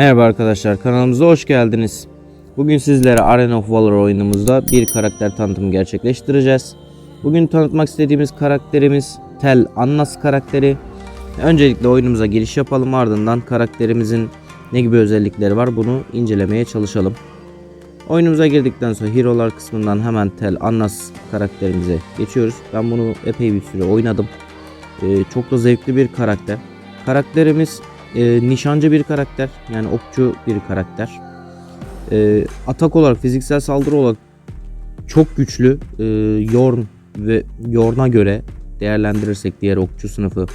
Merhaba arkadaşlar kanalımıza hoş geldiniz. Bugün sizlere Arena of Valor oyunumuzda bir karakter tanıtımı gerçekleştireceğiz. Bugün tanıtmak istediğimiz karakterimiz Tel Annas karakteri. Öncelikle oyunumuza giriş yapalım ardından karakterimizin ne gibi özellikleri var bunu incelemeye çalışalım. Oyunumuza girdikten sonra hero'lar kısmından hemen Tel Annas karakterimize geçiyoruz. Ben bunu epey bir süre oynadım. Ee, çok da zevkli bir karakter. Karakterimiz e, nişancı bir karakter. Yani okçu bir karakter. E, atak olarak, fiziksel saldırı olarak çok güçlü. E, Yorn ve Yorn'a göre değerlendirirsek diğer okçu sınıfı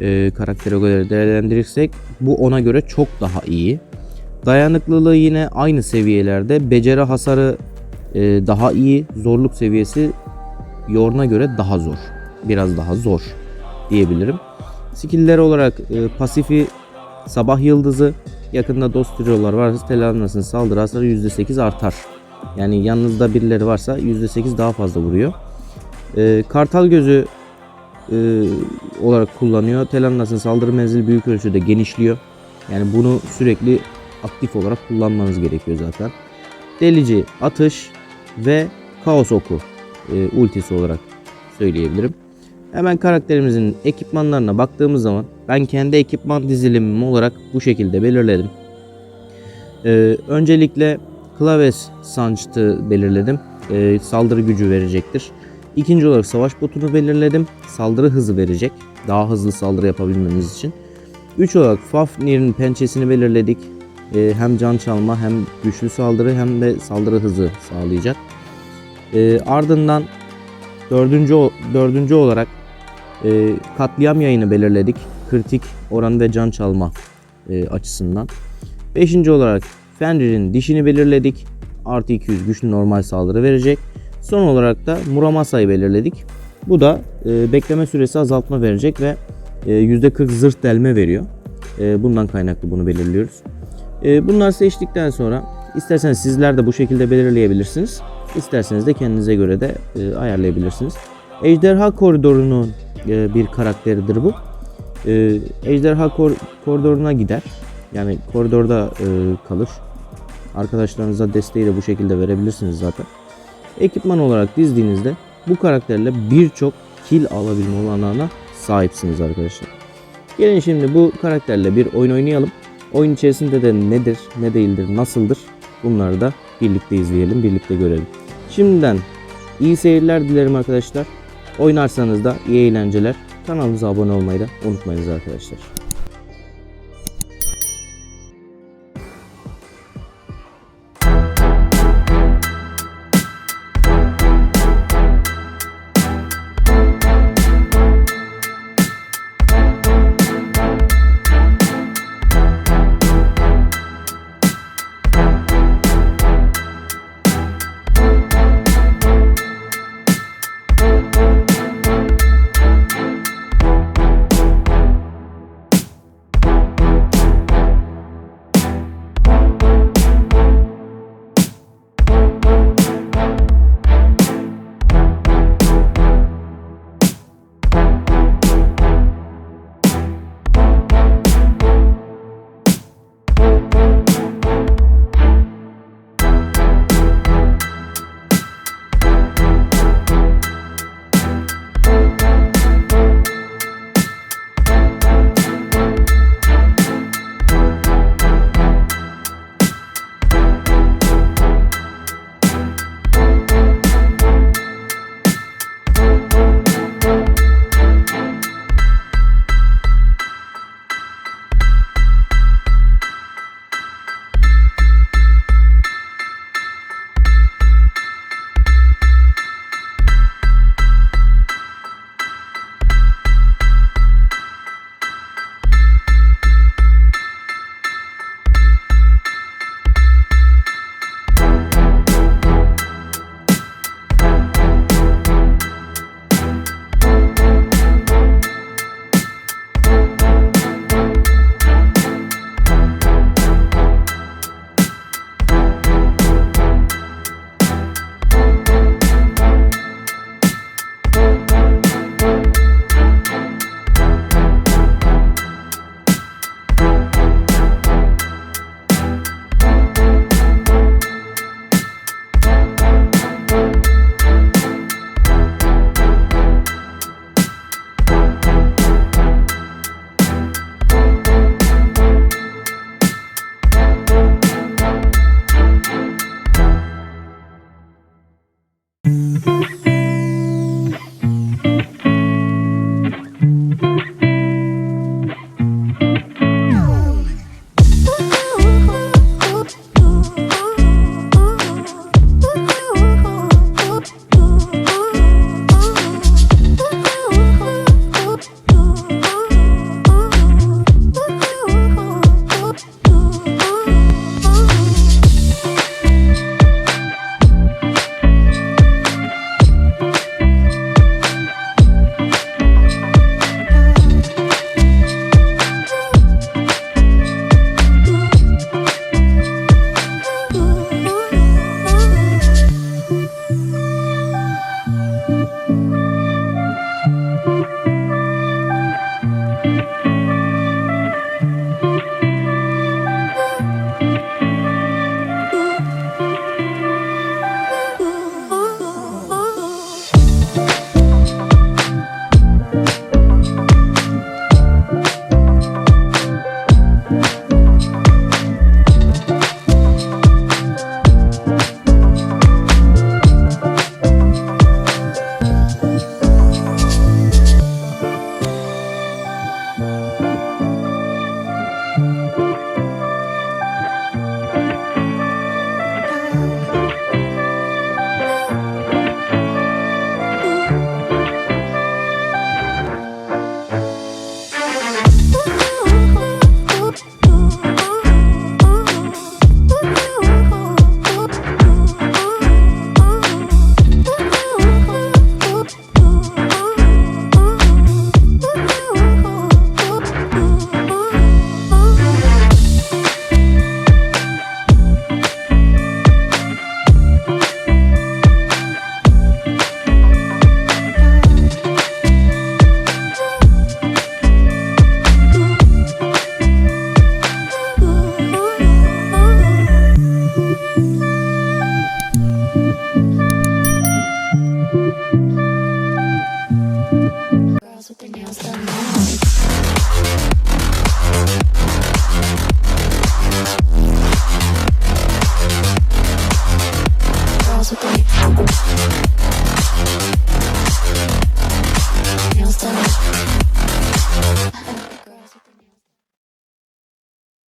e, karaktere göre değerlendirirsek bu ona göre çok daha iyi. Dayanıklılığı yine aynı seviyelerde. Beceri hasarı e, daha iyi. Zorluk seviyesi Yorn'a göre daha zor. Biraz daha zor diyebilirim. Skill'ler olarak e, pasifi sabah yıldızı yakında dost hero'lar varsa Telanas'ın saldırı hasarı %8 artar. Yani yanınızda birileri varsa %8 daha fazla vuruyor. E, kartal gözü e, olarak kullanıyor. Telanas'ın saldırı menzili büyük ölçüde genişliyor. Yani bunu sürekli aktif olarak kullanmanız gerekiyor zaten. Delici atış ve kaos oku e, ultisi olarak söyleyebilirim. Hemen karakterimizin ekipmanlarına baktığımız zaman ben kendi ekipman dizilimim olarak bu şekilde belirledim. Ee, öncelikle klaves sancıtı belirledim. Ee, saldırı gücü verecektir. İkinci olarak savaş botunu belirledim. Saldırı hızı verecek. Daha hızlı saldırı yapabilmemiz için. Üç olarak Fafnir'in pençesini belirledik. Ee, hem can çalma hem güçlü saldırı hem de saldırı hızı sağlayacak. Ee, ardından dördüncü, dördüncü olarak e, katliam yayını belirledik. Kritik oran ve can çalma e, açısından. Beşinci olarak Fenrir'in dişini belirledik. Artı 200 güçlü normal saldırı verecek. Son olarak da Muramasa'yı belirledik. Bu da e, bekleme süresi azaltma verecek ve e, %40 zırh delme veriyor. E, bundan kaynaklı bunu belirliyoruz. E, bunlar seçtikten sonra isterseniz sizler de bu şekilde belirleyebilirsiniz. İsterseniz de kendinize göre de e, ayarlayabilirsiniz. Ejderha koridorunun e, bir karakteridir bu. E, ejderha kor- koridoruna gider. Yani koridorda e, kalır. Arkadaşlarınıza desteği de bu şekilde verebilirsiniz zaten. Ekipman olarak dizdiğinizde bu karakterle birçok kill alabilme olanağına sahipsiniz arkadaşlar. Gelin şimdi bu karakterle bir oyun oynayalım. Oyun içerisinde de nedir, ne değildir, nasıldır bunları da birlikte izleyelim, birlikte görelim. Şimdiden iyi seyirler dilerim arkadaşlar. Oynarsanız da iyi eğlenceler. Kanalımıza abone olmayı da unutmayınız arkadaşlar.